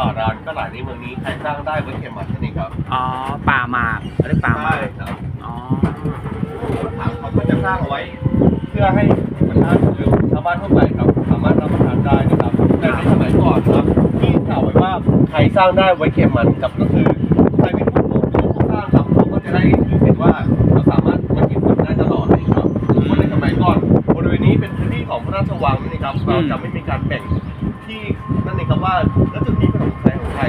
ป่าดานก็หลายในเมืองนี้ใครสร้างได้ไว้เขมันนั่นเองครับอ๋อป่าหมากเรียกป่าหมากครับอ๋อถังเขาก็จะสร้างเอาไว้ เพื่อให้ประชาชนหรือชาวบ้านทั่วไปครับ สามารถรับประทานได้นะครับแต่ในสมัยก่อนครับที่กล่าวไว้ว่าใครสร้างได้ไว้เขมันครับก็คือใครเป็นผู้ปลูกหรือผู้สร้างครับเขาก็จะได้ถือเห็นว่าเราสามารถมาเก็บมันได้ตลอดเลยครับเพราะในสมัยก่อนบริเวณนี้เป็นพื้นที่ของพระราชวังนั่นเองครับเราจะไม่มีการแบ่งที่นั่นเองครับว่าแล้วจุดนี้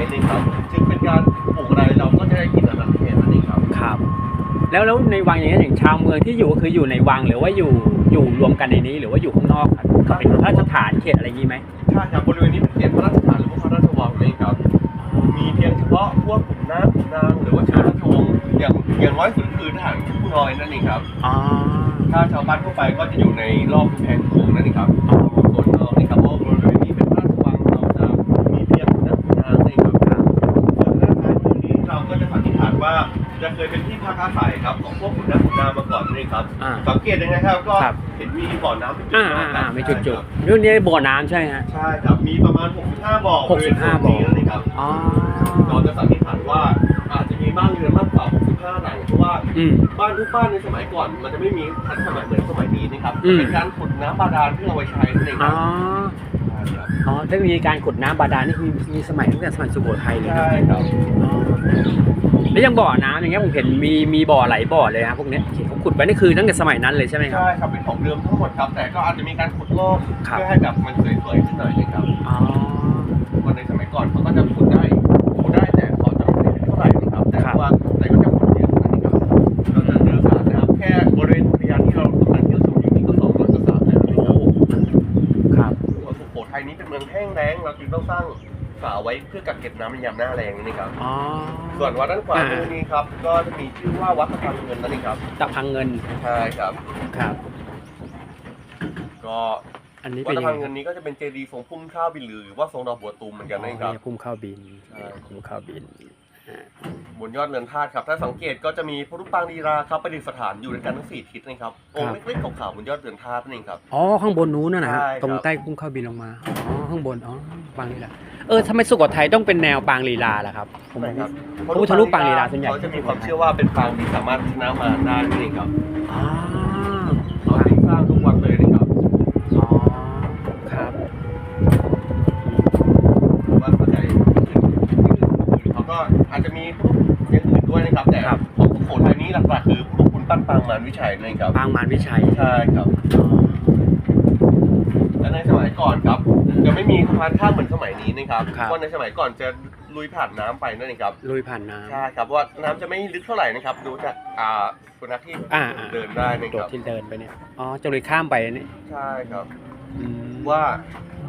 เป็นของใครของใครนี่ครับจึงเป็นการปลูกอะไรเราก็จะได้กินอันนั้นเองนั่นเองครับครับ แล้วแล้วในวังอย่างเงี้ยอย่างชาวเมืองที่อยู่ก็คืออยู่ในวังหรือว่าอยู่อยู่รวมกันในนี้ หรือว่าอยู่ข้างนอกครับก็เป็นพระราชฐานเขตอะไรอย่างงี้ไหมใช่ครับบริเวณนี้เป็นเขตพระราชฐานหรือว่าพระราชวังเลยครับ มีเพียงเฉพาะพวกขุนน้ำขุนนางหรือว่าชาวราชวงศ์อย่างอย่างน้อยสุดคือทหารผู้น้อยนั่นเองครับอ๋อถ้าชาวบ้านทั่วไปก็จะอยู่ในรอบกำแพงโขงนั่นเองครับ ว่าจะเคยเป็นที่พักอาศัยครับของพวกขุนน้ำขุนนางมาก่อนนั่นเองครับ อ่า สังเกตยังไงครับก็ครับ เห็นมีบ่อน้ำเป็นจุดอ่าๆอ่าครัอ่าบไม่จุดจุดๆเรื่องนี้บ่อน้ำใช่ฮะ ใช่ครับมีประมาณ 65 บ่อบริเวณ65บ่อ นี้นั่นเองครับ อ๋อ เราจะสันนิษฐานว่าอาจจะมีบ้านเรือนมากกว่า 65 หลังเพราะว่าอืม บ้านทุกบ้านในสมัยก่อน มันจะไม่มีทันสมัยเหมือนสมัยนี้นะครับอืม เป็นการขุดน้ำบาดาลเพื่อเอาไว้ใช้นั่นเองคอ๋รัอบอ๋อเทคโนโลยีการขุดน้ำบาดาลนี่มีมีสมัยตั้งแต่สมัยสุโขทัยเลยนะใช่ครับ อ๋อ แล้วยังบ่อน้ำอย่างเงี้ยผมเห็นมีมีบ่อไหลายบ่อเลยครับพวกเนี้ยที่เขาขุดไว้นี่คือตั้งแต่สมัยนั้นเลยใช่ไหมครับ ใช่ครับเป็นของเดิมทั้งหมดครับ แต่ก็อาจจะมีการขุดลอกครับ เพื่อให้แบบมันสวยๆขึ้นหน่อยนะครับอ๋อวันในสมัยก่อนเขาก็จะขุดได้ขุดได้แต่เขาจะไม่ได้เท่าไหร่นะครับแต่ว่าแต่ก็จะขุดเยอะนั่นเองครับเราจะเจอสารนะครับแค่บริเวณอุทยานที่เรากำลังเที่ยวชมอยู่นี่ก็สองร้อยกว่าสารแล้วนะคโอ้รับครับสุโขทัยนี้เป็นเมืองแห้งแล้งเราจึงต้องสร้าง ฝาไว้เพื่อกักเก็บน้ำในยามหน้าแรงนี่ครับ อ๋อ ส่วนวัดด้านขวาอ่ามือนี้ครับ ก็จะมีชื่อว่าวัดพระธาตุเงินนั่นเองครับตะพังเงิน ใช่ครับ ครับ ก็อันนี้วัเป็ดนพระยังธาตุไงเงินนี้ก็จะเป็นเจดีย์ทรงพุ่มข้าวบินลือหรือว่าทรงดอกบัวตูมเหมือนกันนะครับอ๋อคุ้มข้าวบินใช่คุ้มข้าวบินอ่าบนยอดเรือนธาตุครับ ถ้าสังเกตก็จะมีพระรูปปางลีลาครับประดิษฐานอยู่ในกันทั้งสี่ทิศนะครับองค์เล็กๆขาวๆบนยอดเรือนธาตุนั่นเองครับ อ๋อ ข้างบนนู้นน่ะนะฮะใช่ครับ ตรงใต้คุ้มข้าวบินลงมา อ๋อ ข้างบน อ๋อปางลีลา เออทำไมสุโขทัยต้องเป็นแนวปางลีลาล่ะครับผมใช่ครับพระพุทธรูปปางลีลาส่วนใหญ่ เขาจะมีความเชื่อว่าเป็นปางที่สามารถชนะมารได้นั่นเองครับอ๋อเขาจึงสร้างทุกวันเลยนะครับอ๋อครับว่าเข้าใจที่อื่นเขาก็อาจจะมีพวกอย่างอื่นด้วยนะครับ แต่ของสุโขทัยนี้หลักๆคือพวกคุณปั้นปางมารวิชัยนั่นเองครับปางมารวิชัยใช่ครับและในสมัยก่อนครับจะ ไม่มีสะพานข้ามเหมือนสมัยนี้นะครับเพราะในสมัยก่อนจะลุยผ่านน้ำไปนั่นเองครับลุยผ่านน้ำใช่ครับว่าน้ำจะไม่ลึกเท่าไหร่นะครับ ดูจากอ่าสุนัขที่อ่าอ่าเดินได้นะตัควรับที่เดินไปเนี่ยอ๋อจะลุยข้ามไปนี่ใช่ครับ อืมว่า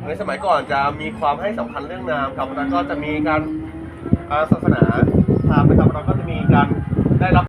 ในสมัยก่อนจะมีความให้สำคัญเรื่องน้ำครับแล้วก็จะมีการอ่าศาสนาพราหมณ์นะครับเราก็จะมีการได้รับ